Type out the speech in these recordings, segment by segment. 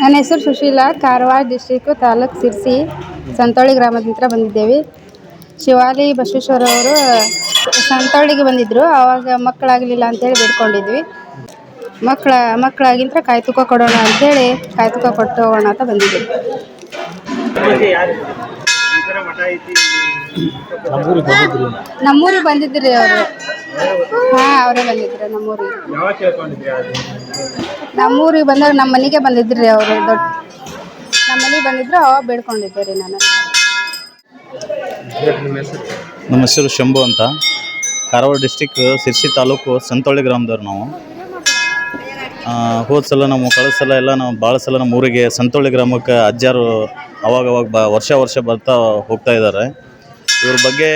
ನನ್ನ ಹೆಸರು ಸುಶೀಲಾ ಕಾರವಾರ ಡಿಸ್ಟಿಕ್ಕು ತಾಲೂಕು ಸಿರ್ಸಿ ಸಂತೋಳಿ ಗ್ರಾಮದಿಂದ ಬಂದಿದ್ದೇವೆ. ಶಿವಾಲಿ ಬಸವೇಶ್ವರ ಅವರು ಸಂತೋಳಿಗೆ ಬಂದಿದ್ದರು ಆವಾಗ ಮಕ್ಕಳಾಗಲಿಲ್ಲ ಅಂತೇಳಿ ಬೇಡ್ಕೊಂಡಿದ್ವಿ. ಮಕ್ಕಳ ಮಕ್ಕಳಾಗಿಂತ ಕಾಯಿ ತುಕ ಕೊಡೋಣ ಅಂತೇಳಿ ಕಾಯಿ ತುಕ ಕೊಟ್ಟು ಹೋಗೋಣ ಅಂತ ಬಂದಿದ್ವಿ. ನಮ್ಮೂರಿಗೆ ಬಂದಿದ್ರಿ ಅವರು. ಹಾಂ ಅವರೇ ಬಂದಿದ್ರು ನಮ್ಮೂರಿಗೆ. ಯಾವಾಗ ಕೇಳ್ಕೊಂಡಿದ್ರಿ ಅದು ನಮ್ಮೂರಿಗೆ ಬಂದಾಗ ನಮ್ಮ ಮನೆಗೆ ಬಂದಿದ್ರಿ ಅವರು ದೊಡ್ಡ ನಮ್ಮ ಮನೆಗೆ ಬಂದಿದ್ರು ಅವಾಗ ಬೇಡ್ಕೊಂಡಿದ್ದೆ ರೀ ನಾನು. ಹೆಸರು ನಮ್ಮ ಹೆಸರು ಶಂಭು ಅಂತ. ಕಾರವಾರ ಡಿಸ್ಟಿಕ್ ಸಿರ್ಸಿ ತಾಲೂಕು ಸಂತೊಳ್ಳಿ ಗ್ರಾಮದವ್ರು ನಾವು. ಆ, ಹೋದ ಸಲ ನಾವು ಕಳೆದ ಸಲ ಎಲ್ಲ ನಾವು ಭಾಳ ಸಲ ನಮ್ಮ ಊರಿಗೆ ಸಂತೊಳ್ಳಿ ಗ್ರಾಮಕ್ಕೆ ಅಜ್ಜಾರು ಅವಾಗ ಅವಾಗ ಬ ವರ್ಷ ವರ್ಷ ಬರ್ತಾ ಹೋಗ್ತಾ ಇದ್ದಾರೆ. ಇವ್ರ ಬಗ್ಗೆ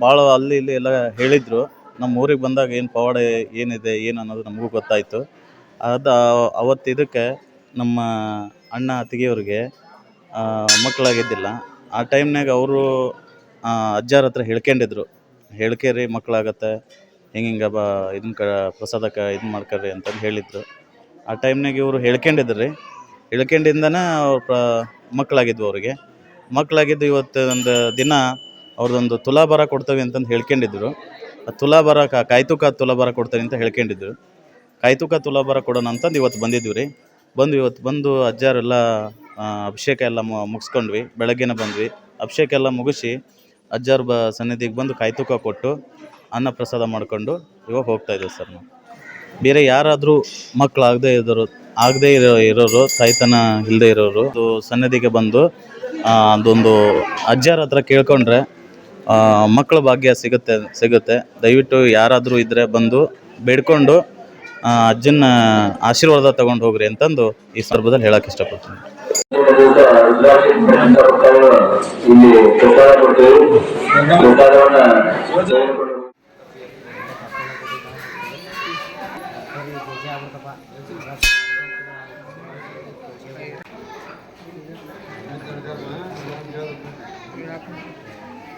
ಭಾಳ ಅಲ್ಲಿ ಇಲ್ಲಿ ಎಲ್ಲ ಹೇಳಿದರು. ನಮ್ಮ ಊರಿಗೆ ಬಂದಾಗ ಏನು ಪವಾಡ ಏನಿದೆ, ಏನು ಅನ್ನೋದು ನಮಗೂ ಗೊತ್ತಾಯಿತು. ಅದು ಅವತ್ತು ಇದಕ್ಕೆ ನಮ್ಮ ಅಣ್ಣ ಅತ್ತಿಗೆಯವ್ರಿಗೆ ಮಕ್ಕಳಾಗಿದ್ದಿಲ್ಲ. ಆ ಟೈಮ್ನಾಗ ಅವರು ಅಜ್ಜಾರ ಹತ್ರ ಹೇಳ್ಕೊಂಡಿದ್ರು. ಹೇಳ್ಕೇರಿ ಮಕ್ಕಳಾಗತ್ತೆ, ಹಿಂಗೆ ಹಿಂಗೆ ಬಾ ಇದನ್ನ ಕ, ಪ್ರಸಾದಕ್ಕೆ ಇದು ಮಾಡ್ಕರಿ ಅಂತಂದು ಹೇಳಿದ್ರು. ಆ ಟೈಮ್ನಾಗ ಇವರು ಹೇಳ್ಕೊಂಡಿದ್ರು. ರೀ ಹೇಳ್ಕೊಂಡಿಂದನೇ ಅವ್ರು ಪ್ರ, ಮಕ್ಕಳಾಗಿದ್ವು ಅವ್ರಿಗೆ. ಮಕ್ಕಳಾಗಿದ್ದು ಇವತ್ತು ಒಂದು ದಿನ ಅವ್ರದ್ದೊಂದು ತುಲಾಭಾರ ಕೊಡ್ತೇವೆ ಅಂತಂದು ಹೇಳ್ಕೊಂಡಿದ್ರು. ತುಲಾಭಾರ ಕಾಯ್ತುಕ ತುಲಾಭಾರ ಕೊಡ್ತಾರೆ ಅಂತ ಹೇಳ್ಕೊಂಡಿದ್ರು ಕಾಯ್ತುಕ ತುಲಾಭಾರ ಕೊಡೋಣ ಅಂತಂದು ಇವತ್ತು ಬಂದಿದ್ವಿ ರೀ. ಬಂದು ಇವತ್ತು ಬಂದು ಅಜ್ಜಾರೆಲ್ಲ ಅಭಿಷೇಕ ಎಲ್ಲ ಮುಗಿಸ್ಕೊಂಡ್ವಿ. ಬೆಳಗ್ಗೆನೇ ಬಂದ್ವಿ. ಅಭಿಷೇಕ ಎಲ್ಲ ಮುಗಿಸಿ ಅಜ್ಜಾರ ಬ ಸನ್ನಿಧಿಗೆ ಬಂದು ಕಾಯ್ತುಕ ಕೊಟ್ಟು ಅನ್ನ ಪ್ರಸಾದ ಮಾಡಿಕೊಂಡು ಇವಾಗ ಹೋಗ್ತಾ ಇದ್ದೀವಿ ಸರ್ ನಾವು. ಬೇರೆ ಯಾರಾದರೂ ಮಕ್ಕಳು ಆಗದೆ ಇರೋರು ಆಗದೇ ಇರೋ ಇರೋರು, ತಾಯ್ತನ ಇಲ್ಲದೆ ಇರೋರು ಸನ್ನಿಧಿಗೆ ಬಂದು ಅದೊಂದು ಅಜ್ಜಾರ ಹತ್ರ ಕೇಳ್ಕೊಂಡ್ರೆ ಮಕ್ಕಳ ಭಾಗ್ಯ ಸಿಗುತ್ತೆ ಸಿಗುತ್ತೆ. ದಯವಿಟ್ಟು ಯಾರಾದರೂ ಇದ್ದರೆ ಬಂದು ಬೇಡ್ಕೊಂಡು ಅಜ್ಜನ ಆಶೀರ್ವಾದ ತಗೊಂಡು ಹೋಗ್ರಿ ಅಂತಂದು ಈ ಸಂದರ್ಭದಲ್ಲಿ ಹೇಳಕ್ಕೆ ಇಷ್ಟಪಡ್ತೀನಿ.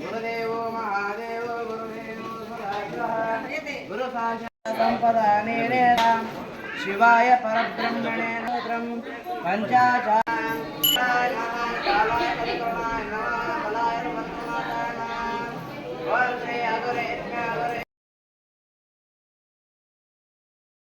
గురుదేవో మహాదేవో గురుదేవో గురు సంపదా నేనేరాం శివాయ పరబ్రహ్మణే నమః పంచాచారాయ కాలాయ పరికరణాయ నమః బలాయ నమః ఓం శ్రీ అగురే